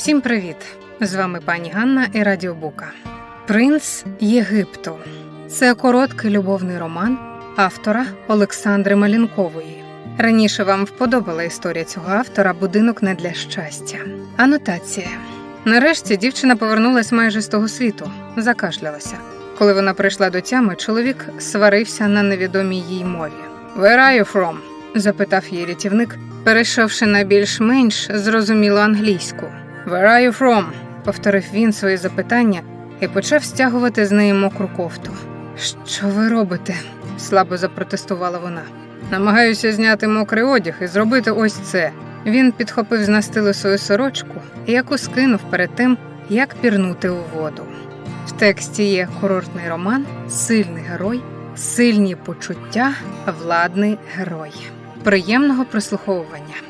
Всім привіт! З вами пані Ганна і Радіобука. Принц Єгипту це короткий любовний роман автора Олександри Малінкової. Раніше вам вподобала історія цього автора Будинок не для щастя. Анотація. Нарешті дівчина повернулась майже з того світу, закашлялася. Коли вона прийшла до тями, чоловік сварився на невідомій їй мові. «Where are you from?» – запитав її рятівник, перейшовши на більш-менш зрозумілу англійську. «Where are you from?» – повторив він свої запитання і почав стягувати з неї мокру кофту. Що ви робите? слабо запротестувала вона. Намагаюся зняти мокрий одяг і зробити ось це. Він підхопив з настили свою сорочку, яку скинув перед тим, як пірнути у воду. В тексті є курортний роман, сильний герой, сильні почуття, владний герой. Приємного прослуховування.